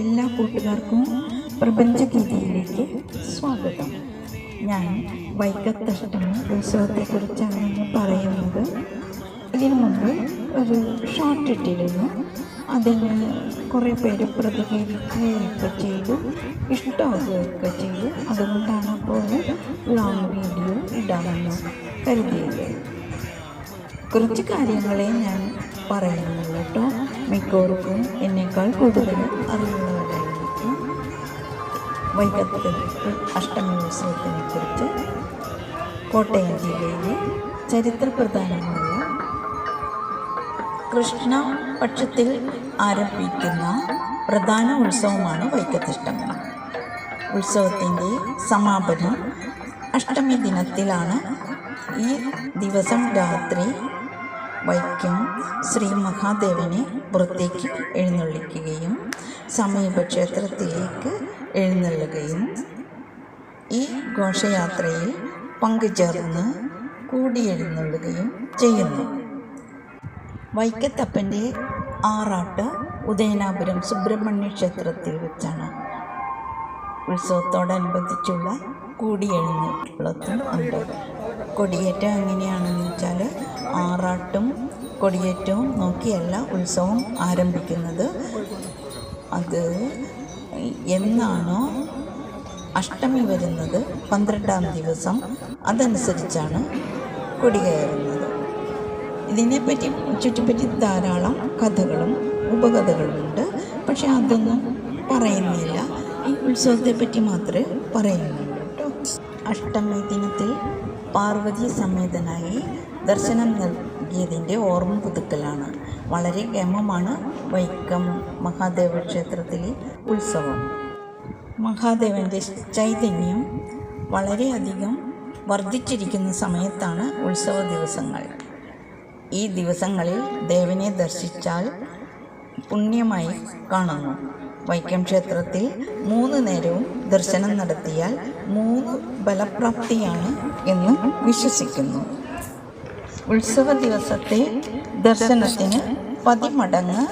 എല്ലാ കൂട്ടുകാർക്കും പ്രപഞ്ചഗീതിയിലേക്ക് സ്വാഗതം. ഞാൻ വൈക്കത്തഷ്ടമി ഉത്സവത്തെക്കുറിച്ചാണ് ഇന്ന് പറയുന്നത്. ഇതിനു മുമ്പ് ഒരു ഷോർട്ട് ഇട്ടിരുന്നു. അതിന് കുറേ പേര് പ്രതികരിക്കുകയൊക്കെ ചെയ്തു ഇഷ്ടമാകുകയൊക്കെ ചെയ്തു. അതുകൊണ്ടാണ് അപ്പോൾ ലോങ് വീഡിയോ ഇടാമെന്ന് കരുതിയത്. കുറച്ച് കാര്യങ്ങളെ ഞാൻ പറയുന്നുള്ളൂ കേട്ടോ. മിക്കവർക്കും എന്നേക്കാൾ കൂടുതൽ അറിയുന്നവരായിരിക്കും. വൈക്കത്ത് അഷ്ടമി ഉത്സവത്തിനെ കുറിച്ച് കോട്ടയം ജില്ലയിലെ ചരിത്ര പ്രധാനമായ കൃഷ്ണ പക്ഷത്തിൽ ആരംഭിക്കുന്ന പ്രധാന ഉത്സവമാണ് വൈക്കത്തിഷ്ടമി. ഉത്സവത്തിന്റെ സമാപനം അഷ്ടമി ദിനത്തിലാണ്. ഈ ദിവസം രാത്രി വൈക്കം ശ്രീ മഹാദേവനെ പുറത്തേക്ക് എഴുന്നള്ളിക്കുകയും സമീപ ക്ഷേത്രത്തിലേക്ക് എഴുന്നള്ളുകയും ഈ ഘോഷയാത്രയിൽ പങ്കുചേർന്ന് കൂടിയെഴുന്നള്ളുകയും ചെയ്യുന്നു. വൈക്കത്തപ്പന്റെ ആറാട്ട് ഉദയനാപുരം സുബ്രഹ്മണ്യ ക്ഷേത്രത്തിൽ വെച്ചാണ് ഉത്സവത്തോടനുബന്ധിച്ചുള്ള കൂടിയെഴുന്നള്ളത്തും ഉണ്ട്. കൊടിയേറ്റം എങ്ങനെയാണെന്ന് വെച്ചാൽ ആറാട്ടും കൊടിയേറ്റവും നോക്കിയല്ല ഉത്സവം ആരംഭിക്കുന്നത്. അത് എന്നാണോ അഷ്ടമി വരുന്നത് പന്ത്രണ്ടാം ദിവസം. അതനുസരിച്ചാണ് കൊടികയറുന്നത്. ഇതിനെപ്പറ്റി ചുറ്റിപ്പറ്റി ധാരാളം കഥകളും ഉപകഥകളുമുണ്ട്. പക്ഷെ അതൊന്നും പറയുന്നില്ല. ഈ ഉത്സവത്തെപ്പറ്റി മാത്രമേ പറയുന്നുള്ളൂ. കേട്ടോ അഷ്ടമി ദിനത്തിൽ പാർവതി സമേതനായി ദർശനം നൽകിയതിന്റെ ഓർമ്മ പുതുക്കലാണ്. വളരെ ഗമമാണ് വൈക്കം മഹാദേവ ക്ഷേത്രത്തിലെ ഉത്സവം. മഹാദേവന്റെ ചൈതന്യം വളരെയധികം വർദ്ധിച്ചിരിക്കുന്ന സമയത്താണ് ഉത്സവ ദിവസങ്ങൾ. ഈ ദിവസങ്ങളിൽ ദേവനെ ദർശിച്ചാൽ പുണ്യമായി കാണുന്നു വൈക്കം ക്ഷേത്രത്തിൽ മൂന്ന് നേരവും ദർശനം നടത്തിയാൽ മൂന്ന് ബലപ്രാപ്തിയാണ് എന്ന് വിശ്വസിക്കുന്നു. ഉത്സവ ദിവസത്തെ ദർശനത്തിന് പതിമടങ്ങ്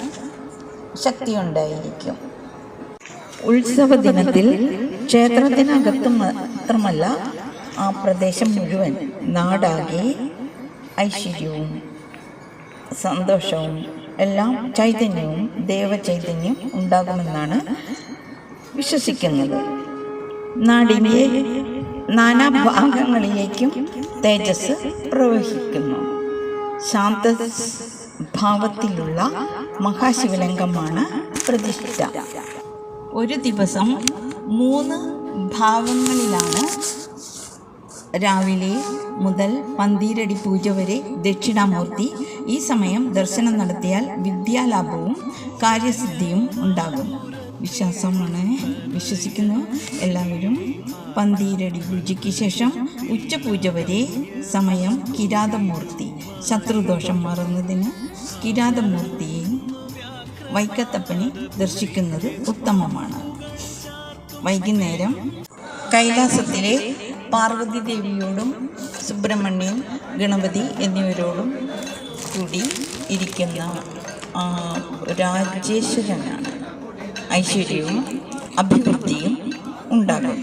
ശക്തിയുണ്ടായിരിക്കും. ഉത്സവ ദിനത്തിൽ ക്ഷേത്രത്തിനകത്ത് മാത്രമല്ല ആ പ്രദേശം മുഴുവൻ നാടാകെ ഐശ്വര്യവും സന്തോഷവും എല്ലാം ചൈതന്യവും ദേവചൈതന്യം ഉണ്ടാകുമെന്നാണ് വിശ്വസിക്കുന്നത്. നാടിന്റെ നാനാ ഭാഗങ്ങളിലേക്കും തേജസ് പ്രവഹിക്കുന്നു. ശാന്ത ഭാവത്തിലുള്ള മഹാശിവലിംഗമാണ് പ്രതിഷ്ഠ ഒരു ദിവസം മൂന്ന് ഭാവങ്ങളിലാണ് രാവിലെ മുതൽ പന്തീരടി പൂജ വരെ ദക്ഷിണാമൂർത്തി ഈ സമയം ദർശനം നടത്തിയാൽ വിദ്യാലാഭവും കാര്യസിദ്ധിയും ഉണ്ടാകും. വിശ്വാസമാണ്. വിശ്വസിക്കുന്നു. എല്ലാവരും പന്തിരടി പൂജയ്ക്ക് ശേഷം ഉച്ചപൂജ വരെ സമയം കിരാതമൂർത്തി. ശത്രുദോഷം മാറുന്നതിന് കിരാതമൂർത്തിയെ വൈക്കത്തപ്പനെ ദർശിക്കുന്നത് ഉത്തമമാണ്. വൈകുന്നേരം കൈലാസത്തിലെ പാർവതി ദേവിയോടും സുബ്രഹ്മണ്യൻ ഗണപതി എന്നിവരോടും കൂടി ഇരിക്കുന്ന രാജേശ്വരനാണ്. ഐശ്വര്യവും അഭിവൃദ്ധിയും ഉണ്ടാകും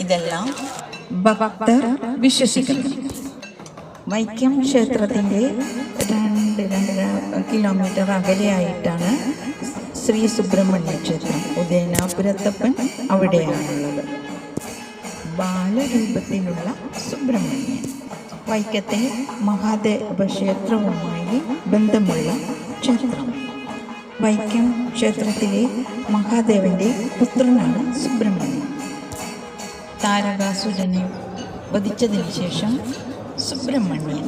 ഇതെല്ലാം ഭക്തർ വിശ്വസിക്കുന്നു വൈക്കം ക്ഷേത്രത്തിന്റെ രണ്ട് രണ്ടര കിലോമീറ്റർ അകലെയായിട്ടാണ് ശ്രീ സുബ്രഹ്മണ്യ ക്ഷേത്രം ഉദയനാപുരത്തപ്പൻ അവിടെയാണുള്ളത്. ബാലരൂപത്തിലുള്ള സുബ്രഹ്മണ്യൻ. വൈക്കത്തെ മഹാദേവ ക്ഷേത്രവുമായി ബന്ധമുള്ള ക്ഷേത്രം. വൈക്കം ക്ഷേത്രത്തിലെ മഹാദേവന്റെ പുത്രനാണ് സുബ്രഹ്മണ്യൻ. താരകാസുരനെ വധിച്ചതിന് ശേഷം സുബ്രഹ്മണ്യൻ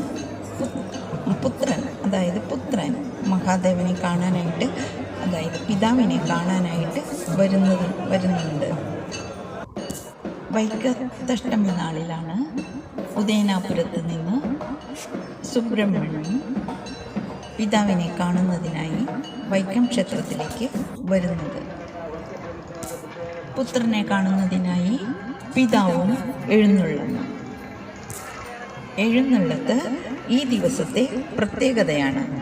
പുത്രൻ അതായത് പുത്രൻ മഹാദേവനെ കാണാനായിട്ട് അതായത് പിതാവിനെ കാണാനായിട്ട് വരുന്നത് വരുന്നുണ്ട്. വൈക്കത്തഷ്ടമി നാളിലാണ് ഉദയനാപുരത്ത് നിന്ന് സുബ്രഹ്മണ്യൻ പിതാവിനെ കാണുന്നതിനായി വൈക്കം ക്ഷേത്രത്തിലേക്ക് വരുന്നത്. പുത്രനെ കാണുന്നതിനായി പിതാവും എഴുന്നള്ളുന്നു എഴുന്നള്ളത്ത് ഈ ദിവസത്തെ പ്രത്യേകതയാണ്.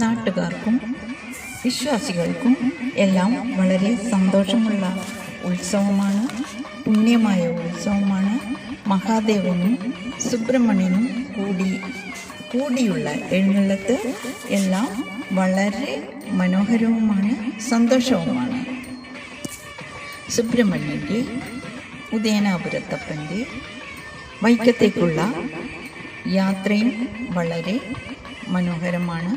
നാട്ടുകാർക്കും വിശ്വാസികൾക്കും എല്ലാം വളരെ സന്തോഷമുള്ള ഉത്സവമാണ്. പുണ്യമായ ഉത്സവമാണ്. മഹാദേവനും സുബ്രഹ്മണ്യനും കൂടി കൂടിയുള്ള എഴുന്നള്ളത്ത് എല്ലാം വളരെ മനോഹരവുമാണ് സന്തോഷവുമാണ്. സുബ്രഹ്മണ്യന്റെ ഉദയനാപുരത്തപ്പന്റെ വൈക്കത്തേക്കുള്ള യാത്രയും വളരെ മനോഹരമാണ്.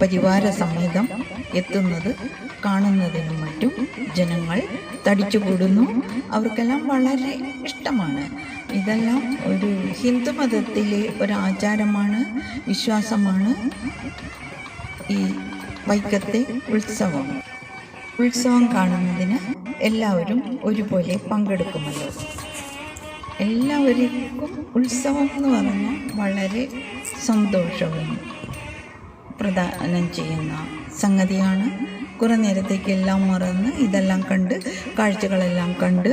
പരിവാര സമേതം എത്തുന്നത് കാണുന്നതിനും മറ്റും ജനങ്ങൾ തടിച്ചുകൂടുന്നു. അവർക്കെല്ലാം വളരെ ഇഷ്ടമാണ്. ഇതെല്ലാം ഒരു ഹിന്ദു മതത്തിലെ ഒരു ആചാരമാണ് വിശ്വാസമാണ്. ഈ വൈക്കത്തെ ഉത്സവം. ഉത്സവം കാണുന്നതിന് എല്ലാവരും ഒരുപോലെ പങ്കെടുക്കുമല്ലോ എല്ലാവർക്കും ഉത്സവം എന്ന് പറഞ്ഞാൽ വളരെ സന്തോഷവും പ്രദാനം ചെയ്യുന്ന സംഗതിയാണ്. കുറേ നേരത്തേക്ക് എല്ലാം മറന്ന് ഇതെല്ലാം കണ്ട് കാഴ്ചകളെല്ലാം കണ്ട്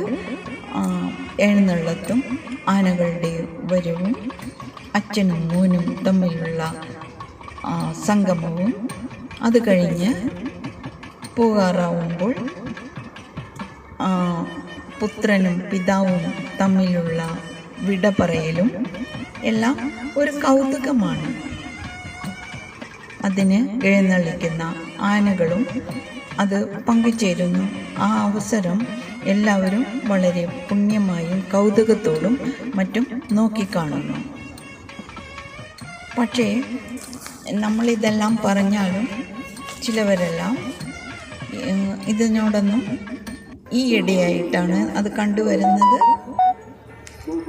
എഴുന്നള്ളത്തും ആനകളുടെ വരവും അച്ഛനും മോനും തമ്മിലുള്ള സംഗമവും അത് കഴിഞ്ഞ് പോകാറാവുമ്പോൾ പുത്രനും പിതാവും തമ്മിലുള്ള വിട പറയലും എല്ലാം ഒരു കൗതുകമാണ്. അതിന് എഴുന്നള്ളിക്കുന്ന ആനകളും അത് പങ്കുചേരുന്നു. ആ അവസരം എല്ലാവരും വളരെ പുണ്യമായും കൗതുകത്തോടും മറ്റും നോക്കിക്കാണുന്നു. പക്ഷേ നമ്മളിതെല്ലാം പറഞ്ഞാലും ചിലവരെല്ലാം ഇതിനോടൊന്നും ഈ ഇടയായിട്ടാണ് അത് കണ്ടുവരുന്നത്.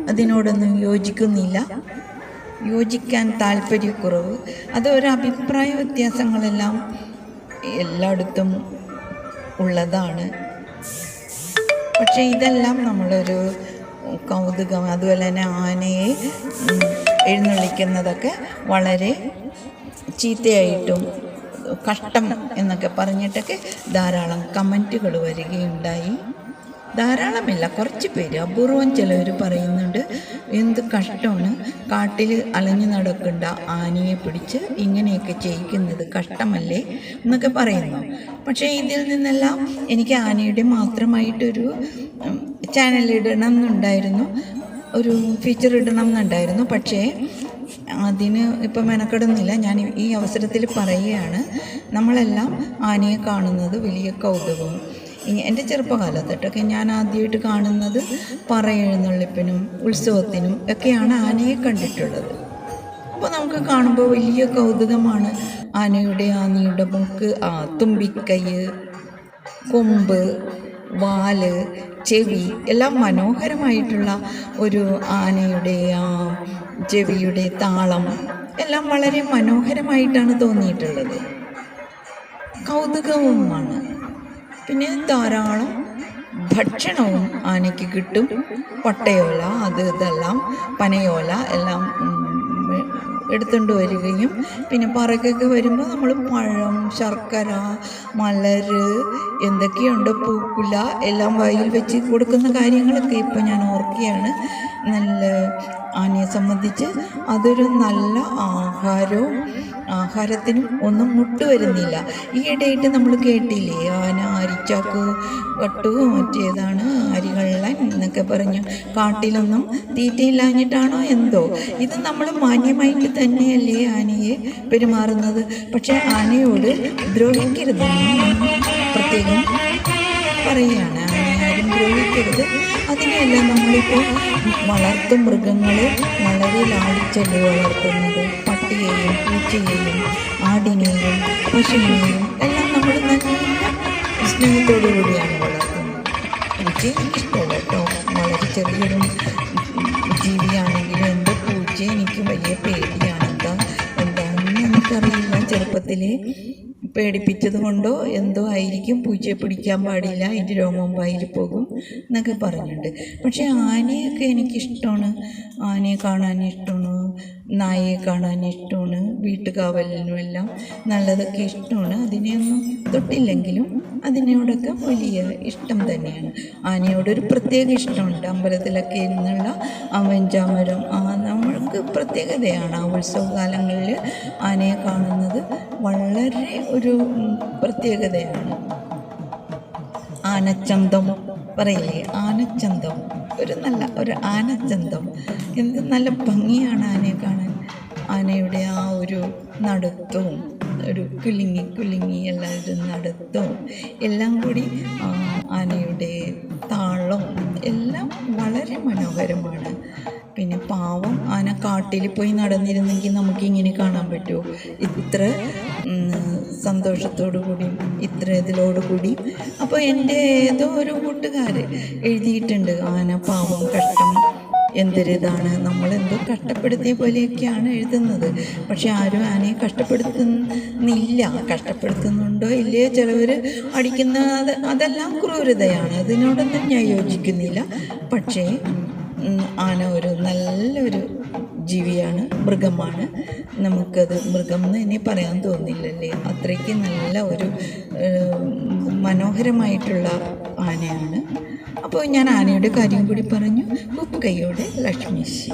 അതിനോടൊന്നും യോജിക്കുന്നില്ല. യോജിക്കാൻ താല്പര്യക്കുറവ്. അത് ഒരു അഭിപ്രായ വ്യത്യാസങ്ങളെല്ലാം എല്ലായിടത്തും ഉള്ളതാണ്. പക്ഷേ ഇതെല്ലാം നമ്മളൊരു കൗതുകം അതുപോലെ തന്നെ ആനയെ എഴുന്നള്ളിക്കുന്നതൊക്കെ വളരെ ചീത്തയായിട്ടും കഷ്ടം എന്നൊക്കെ പറഞ്ഞിട്ടൊക്കെ ധാരാളം കമന്റുകൾ വരികയുണ്ടായി. ധാരാളമില്ല കുറച്ച് പേര്. അപൂർവം ചിലവർ പറയുന്നുണ്ട് എന്ത് കഷ്ടമാണ്? കാട്ടിൽ അലഞ്ഞു നടക്കേണ്ട ആനയെ പിടിച്ച് ഇങ്ങനെയൊക്കെ ചെയ്യിക്കുന്നത് കഷ്ടമല്ലേ? എന്നൊക്കെ പറയുന്നു. പക്ഷേ ഇതിൽ നിന്നെല്ലാം എനിക്ക് ആനയുടെ മാത്രമായിട്ടൊരു ചാനൽ ഇടണം എന്നുണ്ടായിരുന്നു ഒരു ഫീച്ചർ ഇടണം എന്നുണ്ടായിരുന്നു പക്ഷേ അതിന് ഇപ്പം മെനക്കെടുന്നില്ല. ഞാൻ ഈ അവസരത്തിൽ പറയുകയാണ് നമ്മളെല്ലാം ആനയെ കാണുന്നത് വലിയ കൗതുകവും. എന്റെ ചെറുപ്പകാലത്തൊട്ടൊക്കെ ഞാൻ ആദ്യമായിട്ട് കാണുന്നത് പറയെഴുന്നള്ളിപ്പിനും ഉത്സവത്തിനും ഒക്കെയാണ് ആനയെ കണ്ടിട്ടുള്ളത്. അപ്പോൾ നമുക്ക് കാണുമ്പോൾ വലിയ കൗതുകമാണ് ആനയുടെ ആനയുടെ ആ തുമ്പിക്കൈ കൊമ്പ് വാൽ ചെവി എല്ലാം മനോഹരമായിട്ടുള്ള ഒരു ആനയുടെ ആ ചെവിയുടെ താളം എല്ലാം വളരെ മനോഹരമായിട്ടാണ് തോന്നിയിട്ടുള്ളത്. കൗതുകവുമാണ്. പിന്നെ ധാരാളം ഭക്ഷണവും ആനയ്ക്ക് കിട്ടും. പട്ടയോല അത് ഇതെല്ലാം പനയോല എല്ലാം എടുത്തുകൊണ്ട് വരികയും പിന്നെ പറക്കൊക്കെ വരുമ്പോൾ നമ്മൾ പഴം ശർക്കര മലര് എന്തൊക്കെയുണ്ട് പൂക്കുല എല്ലാം വായിൽ വെച്ച് കൊടുക്കുന്ന കാര്യങ്ങളൊക്കെ ഇപ്പോൾ ഞാൻ ഓർക്കുകയാണ്. നല്ല ആനയെ സംബന്ധിച്ച് അതൊരു നല്ല ആഹാരവും ആഹാരത്തിനും ഒന്നും മുട്ട് മുട്ടുവരുന്നില്ല ഈയിടെയായിട്ട് നമ്മൾ കേട്ടില്ലേ? ആന അരിച്ചാക്ക് കട്ടു മറ്റേതാണ് അരികള്ളൻ എന്നൊക്കെ പറഞ്ഞു. കാട്ടിലൊന്നും തീറ്റയില്ലാഞ്ഞിട്ടാണോ എന്തോ? ഇത് നമ്മൾ മാന്യമായിട്ട് തന്നെയല്ലേ ആനയെ പെരുമാറുന്നത്? പക്ഷേ ആനയോട് ദ്രോഹിക്കരുതെന്ന് ഞാൻ പ്രത്യേകം പറയുകയാണ്. ദ്രോഹിക്കരുത് അതിനെയല്ല നമ്മളിപ്പോൾ വളർത്തു മൃഗങ്ങളെ വളരെ ലാളിച്ചല്ലേ വളർത്തുന്നത്. പട്ടിയെയും പൂച്ചയെയും ആടിനെയും പശുവിനെയും എല്ലാം നമ്മൾ നല്ല സ്നേഹത്തോടു കൂടിയാണ് വളർത്തുന്നത്. പൂച്ച എനിക്കിഷ്ടമല്ല കേട്ടോ. വളരെ ചെറിയൊരു ജീവിയാണെങ്കിലും എന്റെ പൂച്ച എനിക്ക് വലിയ പേടിയാണ് എന്താ എന്താണെന്ന് എനിക്കറിയില്ല. ചെറുപ്പത്തിൽ പേടിപ്പിച്ചത് കൊണ്ടോ എന്തോ ആയിരിക്കും പൂച്ചയെ പിടിക്കാൻ പാടില്ല അതിന്റെ രോമം വായിൽ പോകും എന്നൊക്കെ പറഞ്ഞിട്ടുണ്ട്. പക്ഷേ ആനയൊക്കെ എനിക്കിഷ്ടമാണ്. ആനയെ കാണാൻ ഇഷ്ടമാണ്. നായയെ കാണാൻ ഇഷ്ടമാണ്. വീട്ടുകാവലിനും എല്ലാം നല്ലതൊക്കെ ഇഷ്ടമാണ്. അതിനെയൊന്നും തൊട്ടില്ലെങ്കിലും അതിനോടൊക്കെ വലിയ ഇഷ്ടം തന്നെയാണ്. ആനയോടൊരു പ്രത്യേക ഇഷ്ടമുണ്ട്. അമ്പലത്തിലൊക്കെ ഇരുന്നുള്ള ആ വെഞ്ചാമരം ആ നമ്മൾക്ക് പ്രത്യേകതയാണ് ആ ഉത്സവകാലങ്ങളിൽ ആനയെ കാണുന്നത്. വളരെ ഒരു പ്രത്യേകതയാണ്. ആനച്ചന്തം പറയില്ലേ? ആനച്ചന്തം. ഒരു നല്ല ഒരു ആനച്ചന്തം. എന്ത് നല്ല ഭംഗിയാണ് ആനയെ കാണാൻ. ആനയുടെ ആ ഒരു നടത്തവും ഒരു കുലുങ്ങി കുലുങ്ങി എല്ലാവരും നടത്തവും എല്ലാം കൂടി ആനയുടെ താളം എല്ലാം വളരെ മനോഹരമാണ്. പിന്നെ പാവം ആന കാട്ടിൽ പോയി നടന്നിരുന്നെങ്കിൽ നമുക്ക് ഇങ്ങനെ കാണാൻ പറ്റുമോ ഇത്ര സന്തോഷത്തോടു കൂടിയും ഇത്ര ഇതിലോടു കൂടി അപ്പോൾ എന്റെ ഏതോ ഒരു കൂട്ടുകാർ എഴുതിയിട്ടുണ്ട് ആന പാവം കഷ്ടം എന്തൊരിതാണ്? നമ്മളെന്തോ കഷ്ടപ്പെടുത്തിയ പോലെയൊക്കെയാണ് എഴുതുന്നത്. പക്ഷെ ആരും ആനയെ കഷ്ടപ്പെടുത്തുന്നില്ല. കഷ്ടപ്പെടുത്തുന്നുണ്ടോ ഇല്ലയോ ചിലവർ അടിക്കുന്ന അത് അതെല്ലാം ക്രൂരതയാണ്. അതിനോടൊന്നും ഞാൻ യോജിക്കുന്നില്ല. പക്ഷേ ആന ഒരു നല്ലൊരു ജീവിയാണ് മൃഗമാണ്. നമുക്കത് മൃഗം എന്ന് ഇനി പറയാൻ തോന്നില്ലല്ലേ? അത്രയ്ക്ക് നല്ല ഒരു മനോഹരമായിട്ടുള്ള ആനയാണ്. അപ്പോൾ ഞാൻ ആനയുടെ കാര്യം കൂടി പറഞ്ഞു. ഉപ്പ് കൈയോടെ ലക്ഷ്മിശി